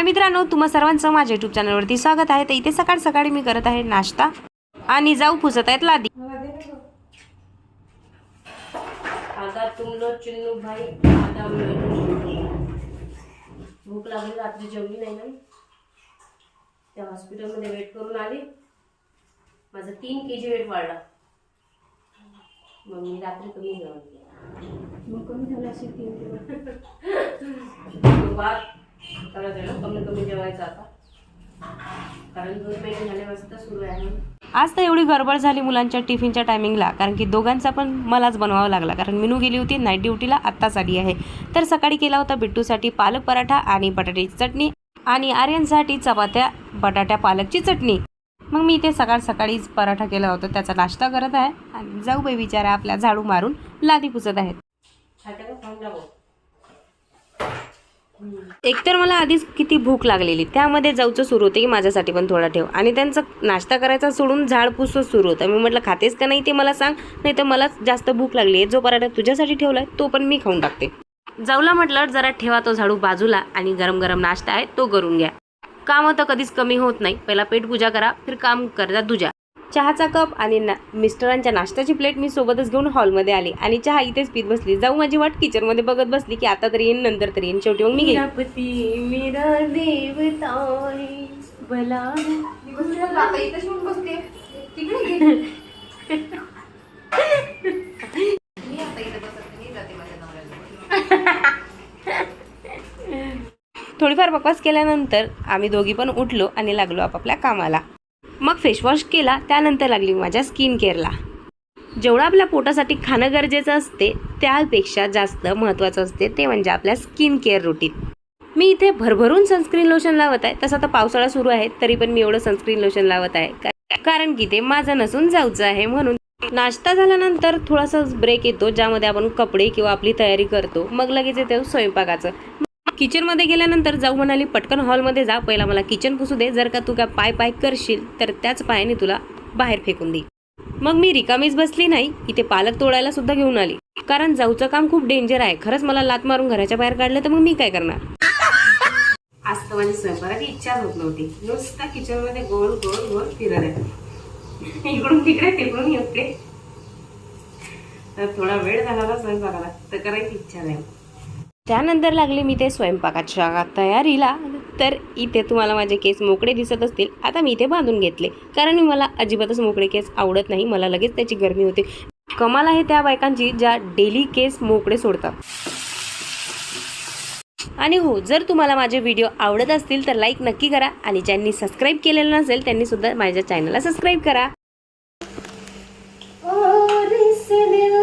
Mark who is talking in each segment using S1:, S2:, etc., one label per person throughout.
S1: हाय मित्रांनो तुम्हा सर्वांचं माझ्या युट्यूब चॅनलवरती स्वागत आहे. तर इथे सकाळ सकाळी मी करत आहे नाश्ता आणि जाऊ पुसत आहेत लादी.
S2: आता तुम लोग चुन्नू भाई आता भूक लागली रात्री जेवली नाही ना त्या हॉस्पिटलमध्ये वेट करून आली. माझा तीन के जी वेट वाढला. मग मी रात्री कमी जेवण केलं.
S3: मग कमी झालं असेल तीन किलो
S2: बात करत आहे ना कमी कमी जेवायचं आता. कारण दोन महिने झाले मस्त सुरू आहे ना
S1: आज तर एवढी गडबड झाली मुलांच्या टिफिनच्या टायमिंगला कारण की दोघांचा पण मलाच बनवावा लागला. कारण मिनू गेली होती नाईट ड्युटीला आत्ताच आली आहे. तर सकाळी केला होता बिट्टूसाठी पालक पराठा आणि बटाट्याची चटणी आणि आर्यनसाठी चपात्या बटाट्या पालकची चटणी. मग मी इथे सकाळ सकाळीच पराठा केला होता त्याचा नाश्ता करत आहे. आणि जाऊ बाई बिचारा आपल्या झाडू मारून लादी पुसत आहेत. एकतर मला आधीच किती भूक लागलेली. त्यामध्ये जाऊचं सुरू होते की माझ्यासाठी पण थोडा ठेव. आणि त्यांचं नाश्ता करायचा सोडून झाड सुरू होतं. मी म्हटलं खातेस का नाही ते मला सांग. नाही तर मला जास्त भूक लागली आहे. जो पराठा तुझ्यासाठी ठेवला आहे तो पण मी खाऊन टाकते. जाऊला म्हटलं जरा ठेवा तो झाडू बाजूला आणि गरम गरम नाश्ता आहे तो करून घ्या. काम तर कधीच कमी होत नाही. पहिला पेट पूजा करा फिर काम करता तुझ्या. चहाचा कप आणि ना मिस्टरांच्या नाश्त्याची प्लेट मी सोबतच घेऊन हॉलमध्ये आली. आणि चहा इथेच पीत बसली. जाऊ माझी वाट किचनमध्ये बघत बसली की आता तरी येईन नंतर तरी येईन. शेवटी मग मी गेली. थोडीफार बकवास केल्यानंतर आम्ही दोघी पण उठलो आणि लागलो आपापल्या कामाला. मग फेसवॉश केला त्यानंतर लागली माझ्या स्किन केअरला जेवढं आपल्या पोटासाठी खाणं गरजेचं असते त्यापेक्षा जास्त महत्त्वाचं असते ते म्हणजे आपल्या स्किन केअर रुटीन मी इथे भरभरून सनस्क्रीन लोशन लावत आहे. तसं आता पावसाळा सुरू आहे तरी पण मी एवढं सनस्क्रीन लोशन लावत आहे. कारण की ते माझं नसून जाऊचं आहे म्हणून. नाश्ता झाल्यानंतर थोडासा ब्रेक येतो ज्यामध्ये आपण कपडे किंवा आपली तयारी करतो. मग लगेच येते हो स्वयंपाकाचं. किचनमध्ये गेल्यानंतर जाऊ म्हणाली पटकन हॉलमध्ये जा पहिला मला किचन पुसू दे. जर का तू काय पाय पाय करशील तर त्याच पायाने तुला बाहेर फेकून दे मग मी रिकामीच बसली नाही. इथे पालक तोडायला सुद्धा घेऊन आली. कारण जाऊचं काम खूप डेंजर आहे. खरंच मला लात मारून घराच्या बाहेर काढलं तर मग मी काय करणार? आज तर माझी स्वयंपाकाची इच्छाच होत नव्हती. नुसता किचनमध्ये गोल गोल गोल फिरत आहे. इकडून तिकडे तिकडून येते तर थोडा वेळ झाला ना स्वयंपाकाला. तर करायची इच्छा नाही. त्यानंतर लागले मी ते स्वयंपाकाच्या तयारीला. तर इथे तुम्हाला माझे केस मोकळे दिसत असतील. आता मी इथे बांधून घेतले. कारण मला अजिबातच मोकळे केस आवडत नाही. मला लगेच त्याची गरमी होते. कमाल आहे त्या बायकांची ज्या डेली केस मोकळे सोडतात. आणि हो जर तुम्हाला माझे व्हिडिओ आवडत असतील तर लाईक नक्की करा. आणि ज्यांनी सबस्क्राईब केलेलं नसेल त्यांनी सुद्धा माझ्या चॅनलला सबस्क्राईब करा.
S2: Oh,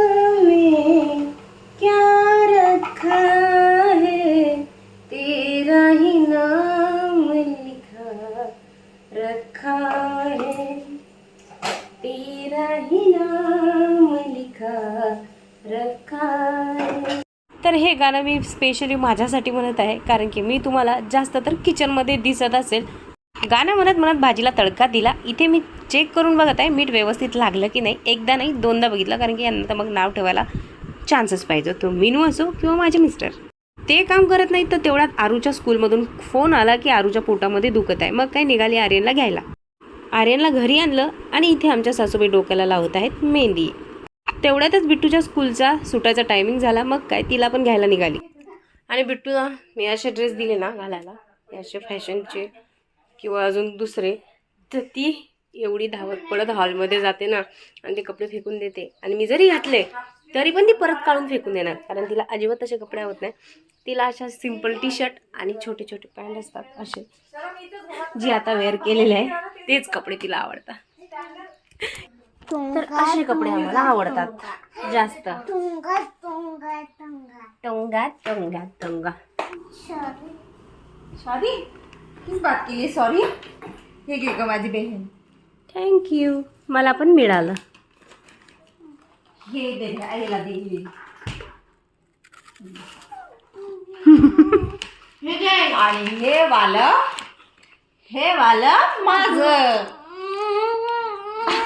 S2: तर हे
S1: गाणं मी स्पेशली माझ्यासाठी म्हणत आहे कारण की मी तुम्हाला जास्त तर किचनमध्ये दिसत असेल. गाणं म्हणत म्हणत भाजीला तडका दिला. इथे मी चेक करून बघत आहे मीठ व्यवस्थित लागलं की नाही. एकदा नाही दोनदा बघितलं कारण की यांना तर मग नाव ठेवायला चान्सेस पाहिजे तो मिनू असो किंवा माझे मिस्टर. ते काम करत नाही तर तेवढ्यात आरूच्या स्कूलमधून फोन आला की आरूच्या पोटामध्ये दुखत आहे. मग काय निघाली आर्यनला घ्यायला. आर्यनला घरी आणलं आणि इथे आमच्या सासूबाई डोक्याला लावत आहेत मेहंदी. तेवढ्यातच बिट्टूच्या स्कूलचा सुटायचा टायमिंग झाला मग काय तिला पण घ्यायला निघाली. आणि बिट्टूला मी असे ड्रेस दिले ना घालायला असे फॅशनचे किंवा अजून दुसरे तर ती एवढी धावत पडत हॉलमध्ये जाते ना आणि ते कपडे फेकून देते. आणि मी जरी घातले तरी पण ती परत काढून फेकून देणार कारण तिला अजिबात तसे कपडे आवडत नाही. तिला अशा सिंपल टी शर्ट आणि छोटे छोटे पॅन्ट असतात असे जी आता वेअर केलेले आहे तेच कपडे तिला आवडतात. तर असे कपडे आम्हाला आवडतात. जास्त.
S3: टोंगा टोंगा टोंगा
S1: टोंगा टोंगा
S3: किस बात के लिए सॉरी. हे घे ग माझी बहीण.
S1: थँक्यू मला पण मिळालं.
S3: हे दे दे, आईला दे घे. आणि हे वालं हे वालं माझ अरे ही कशाला ओरडते? चल हे घे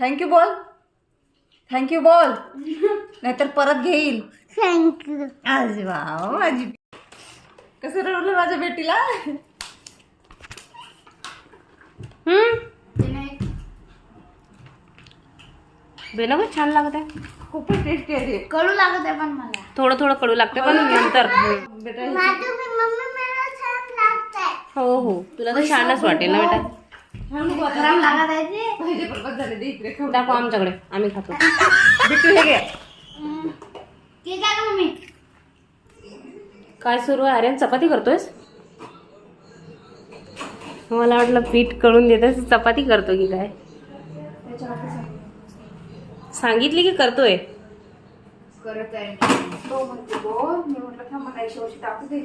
S3: थँक्यू बोल. थँक्यू बोल. नाहीतर परत घेईल. थँक्यू आज वा माझी कसं रडलं माझ्या बेटीला?
S1: हम्म? बेनगच छान लागत आहे.
S3: खूपच टेस्टी आहे ते.
S4: कडू लागत आहे पण मला.
S1: थोडं थोडं कडू लागते पण नंतर.
S3: बेटा
S4: माझं मी मम्मी मला छान लागतंय
S1: हो हो. तुला तर छानच वाटेल ना बेटा.
S4: खराब लागत आहे ते
S1: दाखव आमच्याकडे. आम्ही खातो.
S3: बिट्टू हे घे.
S4: ठीक आहे का मम्मी.
S1: काय सुरू आहे? अरे चपाती करतोयस? मला वाटलं पीठ कळून देतोय चपाती करतो की काय? सांगितली की करतोय?
S3: करत आहे. तो म्हणते बोल. मी म्हटलं थांब मला एक शेवटी टाकू दे.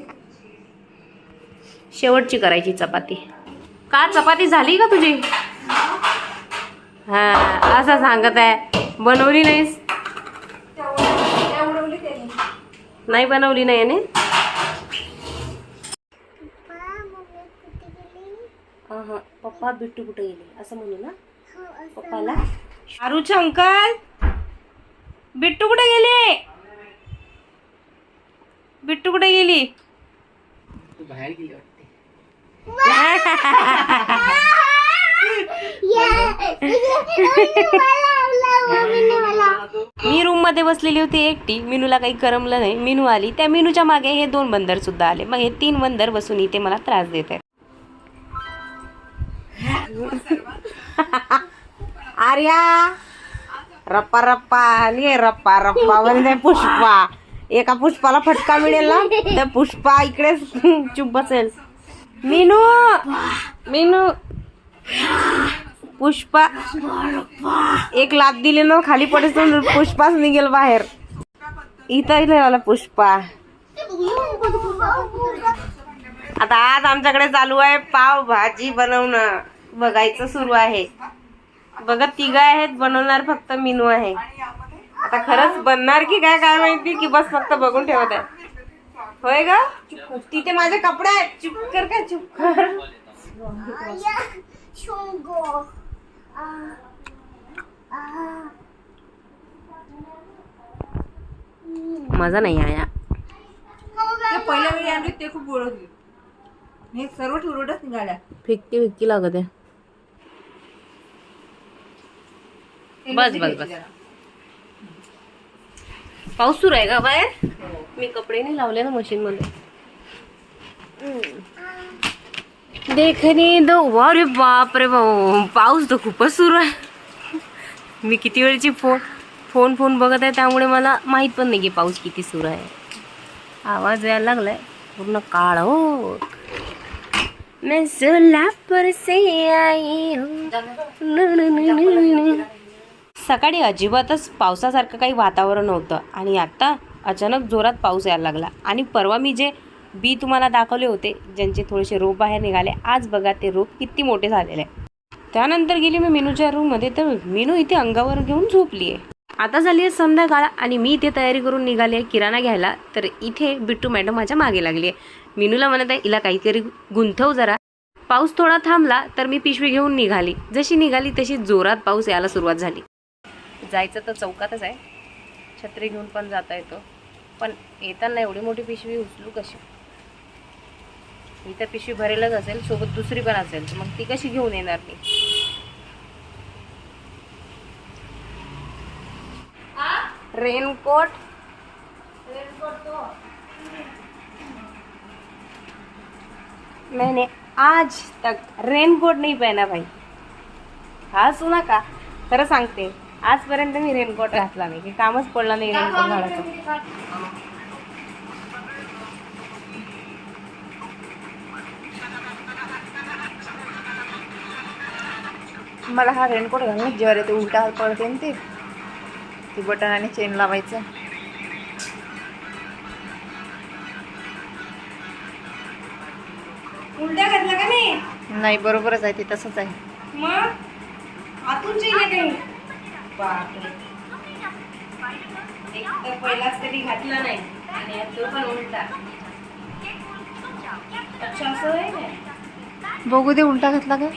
S1: शेवटची करायची चपाती. का चपाती झाली का तुझी? हा असं सांगत आहे. बनवली नाहीस? नाही बनवली नाही याने? हा पप्पा बिट्टू कुठे गेले? असं म्हणू ना? पप्पाला? आरूचे अंकल? बिट्टू कुठे गेली? बिट्टू कुठे गेली? मी रूममध्ये बसलेली होती एकटी. मिनूला काही करमलं नाही. मिनू आली. त्या मिनूच्या मागे हे दोन बंदर सुद्धा आले. मग हे तीन बंदर बसून इथे मला त्रास देत आहेत. आर्या! रप्पा रप्पा. आली रप्पा रप्पा. म्हणजे पुष्पा. एका पुष्पाला फटका मिळेल ना? तर पुष्पा इकडेच चुप बसेल. मिनू! मिनू! पुष्पा! एक लात दिली ना खाली तर पुष्पाच निघेल बाहेर. इथं इथं आला पुष्पा. आता आज आमच्याकडे चालू आहे पाव भाजी बनवणं. बघायचं सुरू आहे. बघत तिघ आहेत बनवणार फक्त मिनू आहे. आता खरंच बनणार की काय काय माहिती? की बस फक्त बघून ठेवत आहे. होय का तिथे माझे कपडे आहेत. चुप कर काय चुप कर. मजा नाही आया.
S3: ते पहिल्या वेळी आणली ते खूप ओळखली. हे सर्व ठुरडच निघाल्या.
S1: फिक्की फिक्की लागत. आहे बस बस बस. पाऊस सुरू आहे का बाहेर? मी कपडे नाही लावले ना मशीन मध्ये हम्म. देखणे दो अरे बाप रे भाऊ. पाऊस तर खूपच सुरू आहे. मी किती वेळची फोन फोन फोन बघत आहे त्यामुळे मला माहीत पण नाही की पाऊस किती सुरू आहे. आवाज यायला लागलाय. पूर्ण काळ हो. मैं सोलापूर से आई हूँ. सकाळी अजिबातच पावसासारखं काही वातावरण नव्हतं. आणि आत्ता अचानक जोरात पाऊस यायला लागला. आणि परवा मी जे बी तुम्हाला दाखवले होते ज्यांचे थोडेसे रोप बाहेर निघाले आज बघा ते रोप किती मोठे झालेले. आहे त्यानंतर गेली मी मेनूच्या रूममध्ये तर मेनू इथे अंगावर घेऊन झोपली आहे आता झाली आहे संध्याकाळ आणि मी इथे तयारी करून निघाली आहे किराणा घ्यायला. तर इथे बिट्टू मॅडम माझ्या मागे लागली आहे. मिनूला म्हणत आहे हिला काहीतरी गुंथव जरा. पाऊस थोडा थांबला तर मी पिशवी घेऊन निघाली. जशी निघाली तशी जोरात पाऊस यायला सुरुवात झाली. जायचं तर चौकातच आहे. छत्री घेऊन पण जाता येतो. पण येताना एवढी मोठी पिशवी उचलू कशी? ही तर पिशवी भरेलच असेल सोबत दुसरी पण असेल तर मग ती कशी घेऊन येणार मी? रेनकोट. मैंने आज तक रेनकोट नहीं पहना भाई. हा सुना का? खरं सांगते. आजपर्यंत मी रेनकोट घातला नाही की कामच पडलं नाही रेनकोट घालायचं.
S3: मला हा रेनकोट घालून जेव्हा ते उलटा हात पडते ना ते. ती बटन आणि चेन लावायचं.
S1: उलट्या घातला का नाही?
S3: नाही बरोबरच आहे ते तसंच आहे.
S1: मग? आतून चाहिए काही बापरे. एक तर पहिलाच कधी घातला नाही आणि यात तो पण उलटा. अच्छा असं आहे काय?
S3: बघू दे उलटा घातला का?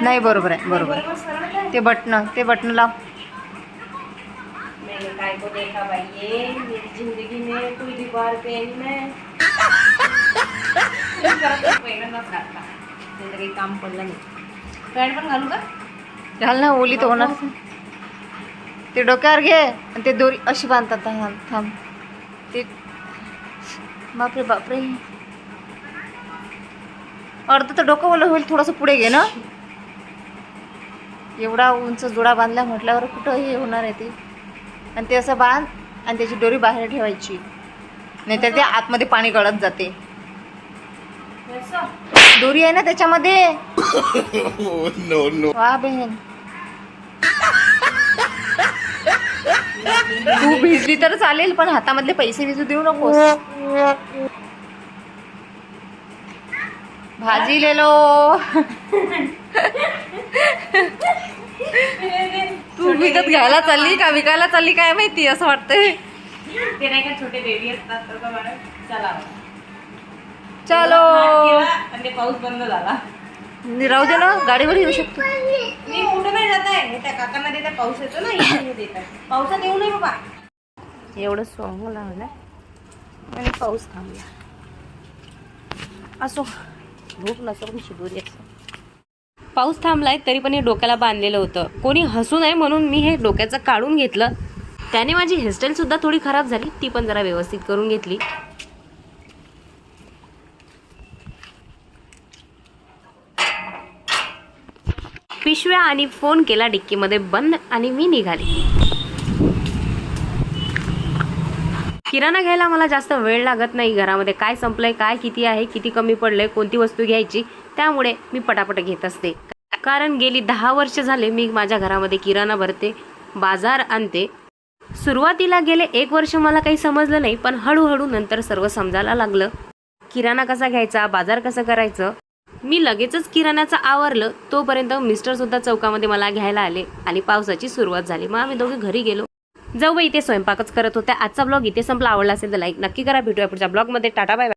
S3: नाही बरोबर आहे बरोबर
S1: बरोबर सरळ आहे.
S3: ते बटन ते बटन लाव.
S2: देखा भाई ये मेरी जिंदगी में कोई बार पेन में. पहिल्यांदाच घातला. त्याचं काही काम पडलं नाही. पॅन्ट पण घालू का?
S3: घाल ना ओली तर होणार. ते डोक्यावर घे आणि ते दोरी अशी बांधतात. थांब थांब ते बापरे बापरे. अर्ध तर डोकं ओलं होईल थोडंसं पुढे घे ना. एवढा उंच जोडा बांधला म्हटल्यावर कुठं हे होणार आहे ते. आणि ते असं बांध आणि त्याची दोरी बाहेर ठेवायची. नाहीतर ते आतमध्ये पाणी गळत जाते.
S2: असं
S3: दोरी आहे ना त्याच्यामध्ये. वा बहीण. तू भिजली तर चालेल पण हातामधले पैसे विजू देऊ नकोस. भाजी लेलो. तू विकत घ्यायला चालली का? विकायला चालली काय माहिती असं वाटतंय?
S2: ते नाही का छोटे बेबी असतात? तर का मॅडम चला.
S3: चलो.
S2: पाऊस बंद झाला.
S3: राहू दे ना गाडीवर येऊ शकतो.
S2: काकांना पाऊस येतो ना इथे देतात पावसात येऊ नये बाबा एवढं सॉंग लावलं आणि पाऊस थांबला. असो भूक नसो पण शिदोरी
S1: पाऊस थांबलाय तरी पण हे डोक्याला बांधलेलं होतं. कोणी हसू नये म्हणून मी हे डोक्याचं काढून घेतलं. त्याने माझी हेअरस्टाईल सुद्धा थोडी खराब झाली ती पण जरा व्यवस्थित करून घेतली. पिशव्या आणि फोन केला डिक्कीमध्ये बंद आणि मी निघाली. किराणा घ्यायला मला जास्त वेळ लागत नाही घरामध्ये. काय संपलंय काय किती आहे किती कमी पडलंय कोणती वस्तू घ्यायची त्यामुळे मी पटापट घेत असते. कारण गेली दहा वर्ष झाले मी माझ्या घरामध्ये किराणा भरते बाजार आणते. सुरुवातीला गेले एक वर्ष मला काही समजलं नाही पण हळूहळू नंतर सर्व समजायला लागलं. किराणा कसा घ्यायचा बाजार कसं करायचं मी लगेचच किराण्याचं आवरलं तोपर्यंत मिस्टर सुद्धा चौकामध्ये मला घ्यायला आले आणि पावसाची सुरुवात झाली. मग आम्ही दोघे घरी गेलो. जाऊ बाई इथे स्वयंपाकच करत होत्या. आजचा ब्लॉग इथे संपला. आवडला असेल तर लाईक नक्की करा. भेटूया पुढच्या ब्लॉगमध्ये टाटा बाय